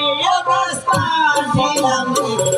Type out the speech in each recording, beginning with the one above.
ও গাছটা ছিলাম রে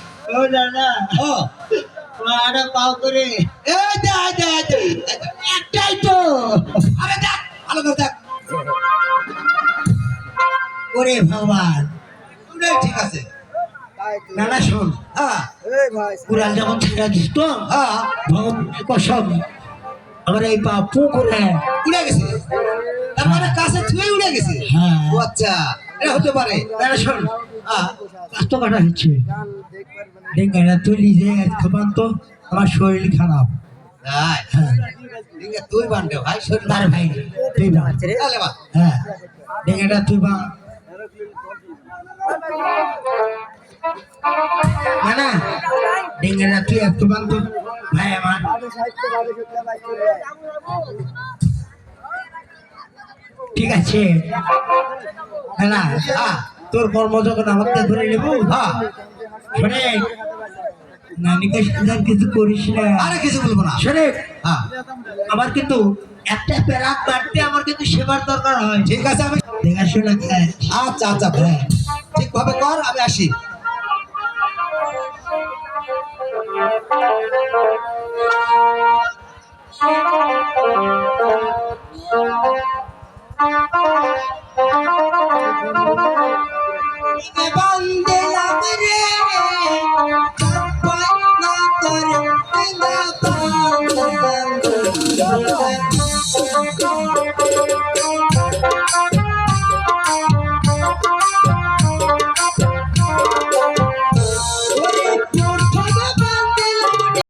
ও দাদা। ও। মারা পাও করে। এই দে দে দে একটাই তো। আরে দেখ ভালো করে দেখ। ওরে ভগবান। ঠিক আছে। নানা শোন। হ্যাঁ। কুড়াল যখন ছেড়ে দিস তো হ্যাঁ। আমার এই পা পু করে উড়ে গেছে। তার মানে কাছে ছুঁয়ে উড়ে গেছে। হ্যাঁ। আচ্ছা এটা হতে পারে। নানা শোন। হ্যাঁ। স্বাস্থ্য কাটা হচ্ছে ডেঙ্গাটা তুলি যে খাবার তো আমার শরীর খারাপ তাই ঠিক আছে তুই বানবে ভাই শরীর তার ভাই তুই হ্যাঁ ডেঙ্গাটা তুই না না ডেঙ্গাটা তুই একটু বান তো ভাই আমার ঠিক আছে না তোর কর্ম যখন আমাকে ধরে নেব হ্যাঁ শোনে নানিকে সাথে কিছু করিস না। আরে কিছু বলব না। শোনে হ্যাঁ। আমার কিন্তু একটা প্যারা কাটতে আমার কিন্তু সেবার দরকার হয়। ঠিক আছে আমি দেখাশোনা খায় আচ্ছা আচ্ছা ঠিক ঠিকভাবে কর আমি আসি। Hong